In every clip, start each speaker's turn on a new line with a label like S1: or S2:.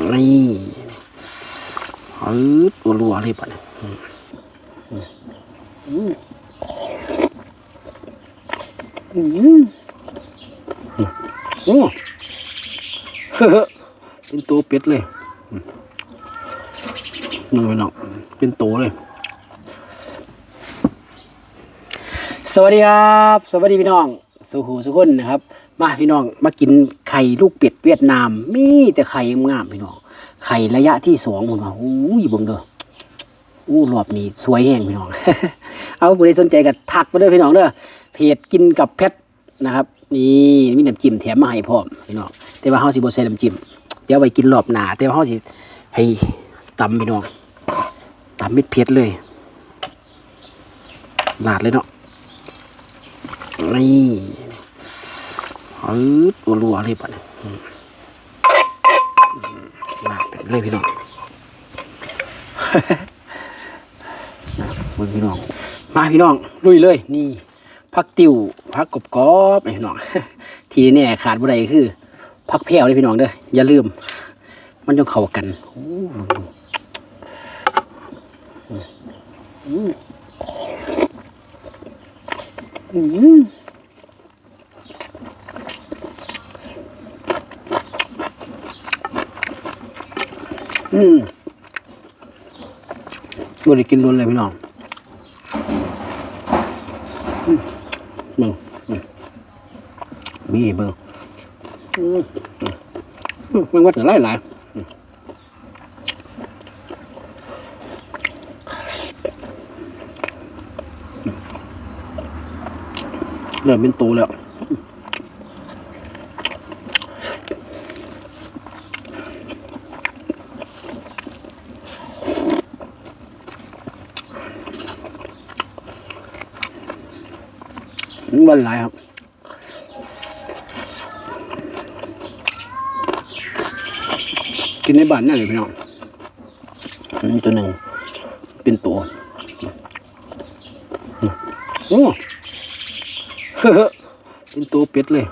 S1: นี่อืดรัวๆเลยปะเนี่ยอืมอืมอืมอืมโอ้เป็นตัวเป็ดเลยนึงไปน้องเป็นตัวเลย สวัสดีครับ สวัสดีพี่น้อง สุขูสุขคนนะครับ มาพี่น้องมากินไข่ลูกเป็ดเวียดนาม มีแต่ไข่งามพี่น้องไข่ระยะที่สองผมว่าอู้ยบงเด้ออู้รอบนี้สวยแห้งพี่น้อง เอาผู้ใดสนใจก็ทักมาเด้อพี่น้องเด้อเพจกินกับเพชรนะครับ นี่มีน้ำจิ้มแถมมาให้พร้อมพี่น้องแต่ว่าเฮาสิบ่ใส่น้ำจิ้มเดี๋ยวไว้กินรอบหน้าแต่ว่าเฮาสิให้ตำพี่น้องตำเม็ดเผ็ดเลยลาดเลยเนาะนี่ อืดรัวๆเลยปะเนี่ยอืมลาดไปเลยพี่น้องมาพี่น้อง มาพี่น้องลุยเลย นี่พักติวพักกบกอบๆนี่พี่น้อง ทีแน่ขาดบ่ได้คือพักแพ้วเลยพี่น้องเด้ออย่าลืม มันต้องเข้ากันโอ้อืมอืม อืมบ่ได้กินล้วนเลยพี่น้องเบิ่งมีเบิ่งมันว่าจะไล่หลายเริ่มเป็นตูแล้ว วันไรครับกินในบ้านนั่นเลยพี่น้องอันนี้ตัวหนึ่งเป็นตัวโอ้เป็นตัวเป็ดเลย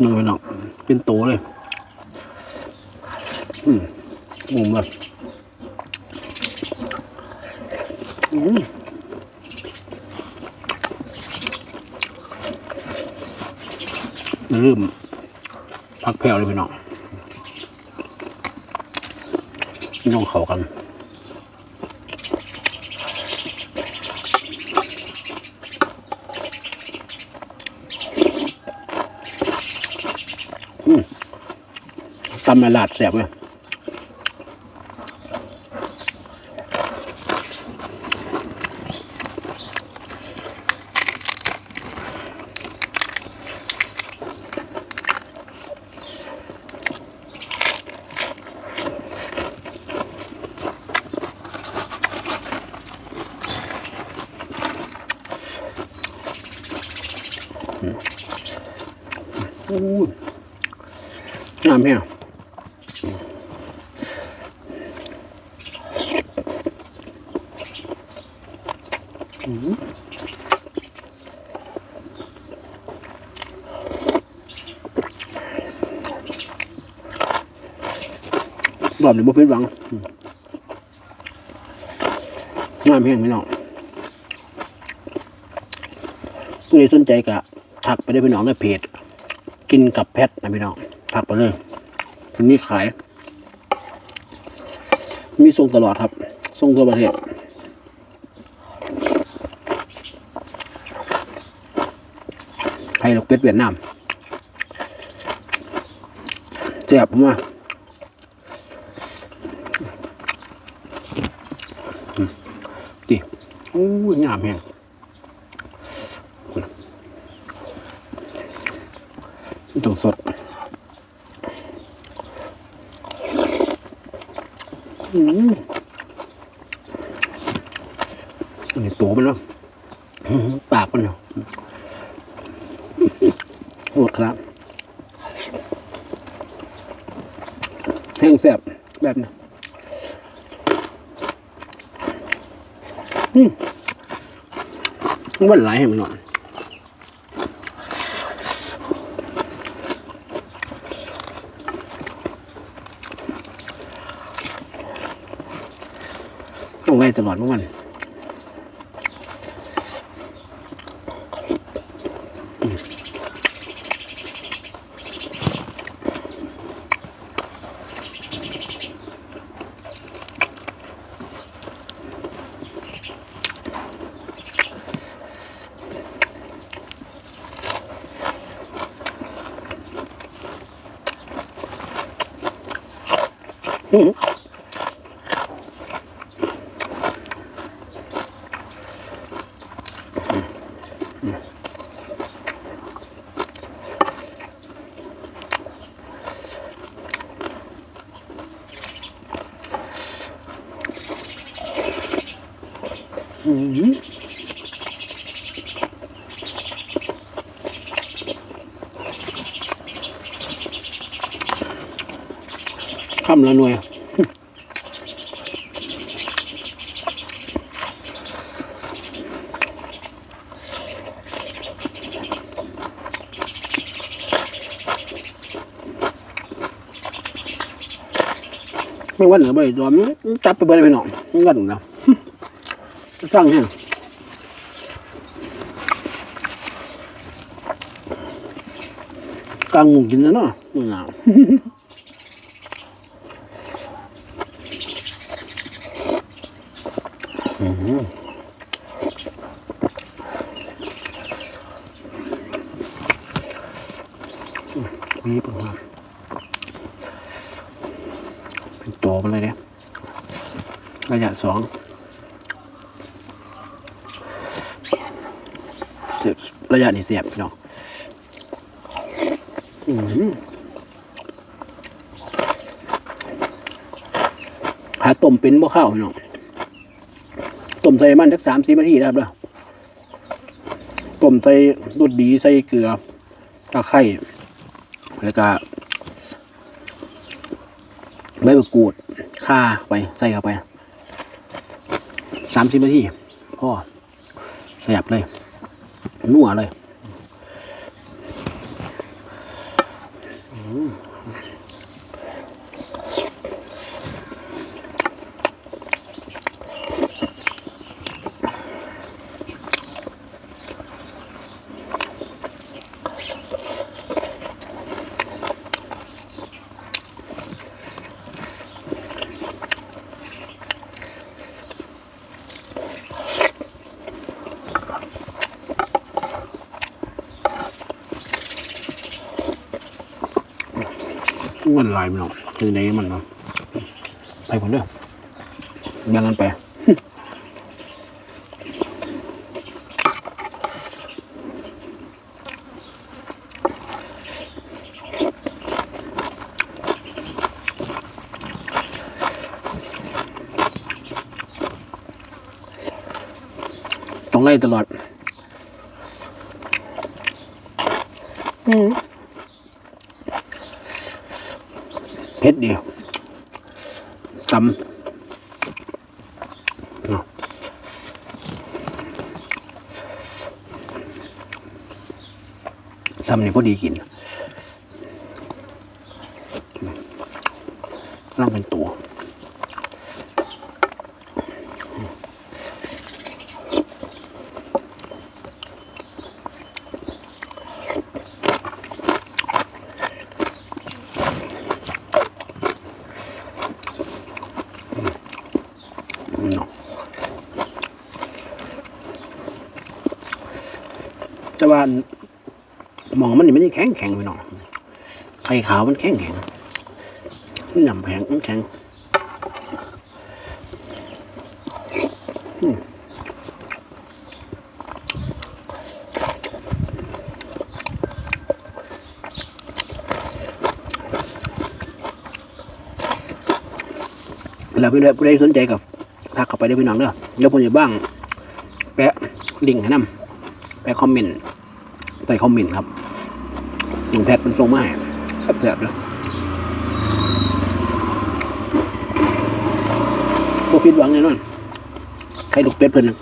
S1: หนึ่งพี่น้องเป็นตัวเลยอืมมุมแบบอืม เริ่มพักแผ่วเลยพี่น้องพี่น้องเขากันอืมตำมาลาดแสบเลย น้ำแห้งอืมรอบนี้บ่ผิดหวังอืมน้ำแห้งพี่น้องผู้ใดสนใจก็ทักไปได้พี่น้องในเพจ กินกับแพทนะพี่น้องทักไปเลยทีนี้ขาย มีส่งตลอดครับ ส่งทั่วประเทศไข่ลูกเป็ดเวียดนามแซ่บมาอืมดิอู้ยงามแฮง ต้องสดอืมนี่ตัวมันเนาะอื้อหือปากมันเนาะโหดครับแห้งแซ่บแบบนี้อืมมันหวานหลายให้มันหน่อย ต้องไล่ตลอดเมื่อวัน อื้อหือคำละหน่วย ไม่วันเหนือบ่อยจอมจับไปเบอร์ไปหน่อยมันกันนะสร้างเนี่ยกลางหมุงกินแล้วเนาะนี่นะอื้อหือนี่เป็นว่าเป็นตัวมันเลยเนี่ย ระยะสองเสียบระยะนี้เสียบพี่น้องอืมหาต้มเป็นบ่ข้าวพี่น้องต้มใส่มันสักสามสี่นาทีได้ครับเด้อต้มใส่รสดีใส่เกลือตะไคร้แล้วก็ใบมะกรูดข่าไปใส่เข้าไป สามสิบนาทีพ่อสยับเลยนัวเลย มันลายมันเนาะคือในมันเนาะไปผลเด้อแบ่งกันไปต้องไล่ตลอดเผ็ดดี ตำเนาะซ้ำนี่พอดีกินลองเป็นตัว แต่ว่าหมองมันนี่มันยังแข็งแข็งไปหน่อยไข่ขาวมันแข็งแข็งมันหนำแข็งมันแข็งแล้วพี่ผู้ใดสนใจกับทักเข้าไปได้พี่น้องเด้อเดี๋ยวผมจะบ้าง แปะลิงก์ให้นำ แปคอมเมนต์ใต้คอมเมนต์ครับหนึ่งแพทมันส่งมาให้ครับแซ่บเลยพวกผิดหวังแน่นอนใครลูกเป็ดเพิ่นนะ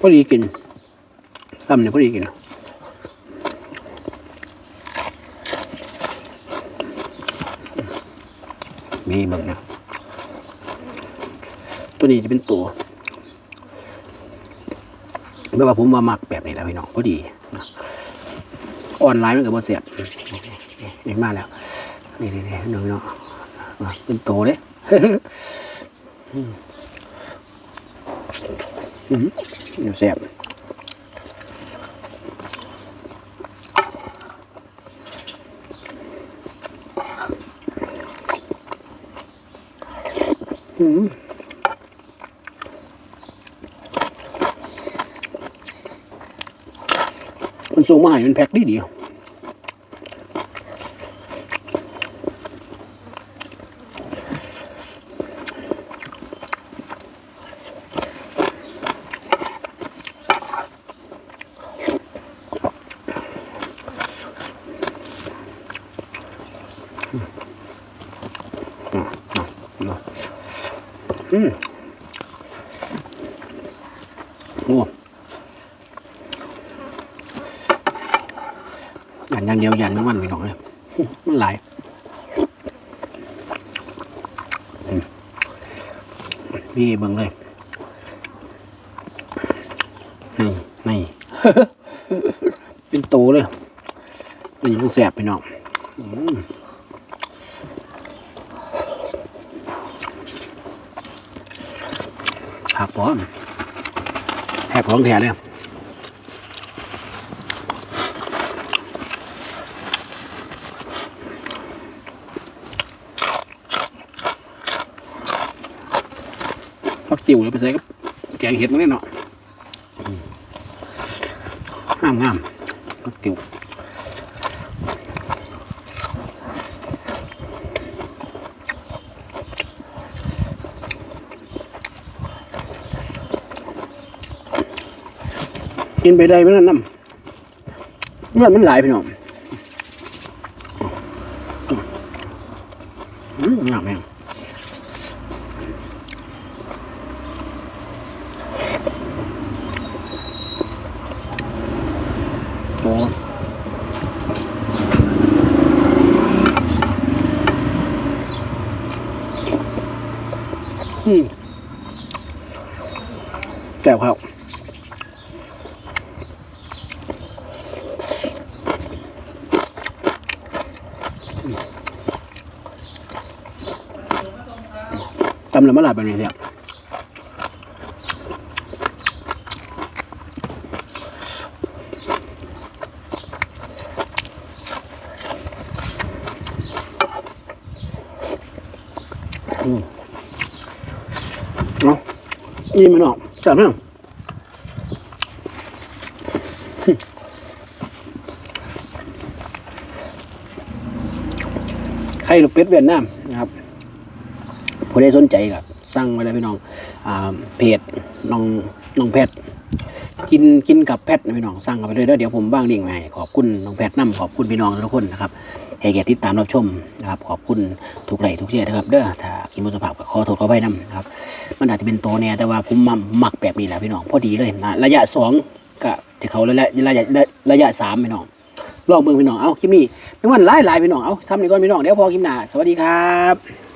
S1: พอดีกินซ้ำเนี่ยพอดีกิน นี่เบิ่งนะตัวนี้จะเป็นตัวไม่ว่าผมว่ามักแบบนี้แล้วพี่น้องพอดีนะออนไลน์มันกับบอเสียบนี่มาแล้ว นี่นี่นี่น้องเนาะเป็นโตเลยอืมอืมเดี๋ยวแซ่บ อืมมันสูงมาให้มันแพ็คดีดียวมโอ้ ยันอย่างเดียวยันไม่วันไม่หนอกเลยมันหลายพี่เบิ่งเลยนี่นี่เป็นโตเลยนี่มันแสบไปน้องอืมครับผมแทบของแท้เลย ติวเลยไปใส่กับแกงเห็ดมันนี่เนาะงามงามๆพักติวกินไปได้ไหมนั่นน้ำเลือดมันหลายพี่น้องอืมงามแม่งโอ้ อืมแจ่วครับตำล้วมาหลาแบบนี้เนี่ยอืม นี่มันออกจับไหมไข่ลูกเป็ดเวียดนามนะครับผู้ใดสนใจก็สั่งไว้เลยพี่น้องอ่าเพจน้องน้องแพทย์ กินกินกับแพทนะพี่น้องสั่งกันไปเลยเด้อเดี๋ยวผมบ้างลิงก์มาให้ขอบคุณน้องแพทนํขอบคุณพี่น้องทุกคนนะครับให้แก่ติดตามรับชมนะครับขอบคุณทุกไลค์ทุกเชียร์นะครับเด้อถ้ากินมุสภาพก็ขอโทษขออภัยนํนะครับมันอาจจะเป็นโตแน่แต่ว่าผมมัหมักแบบนี้แหละพี่น้องพอดีเลยนะระยะสองก็จะเขาระยะระยะระยะสามพี่น้องลองเบิ่งพี่น้องเอาคลิปนี้ไม่วันหลายหลายพี่น้องเอาทำในก่อนพี่น้องเดี๋ยวพอคลิปหน้าสวัสดีครับ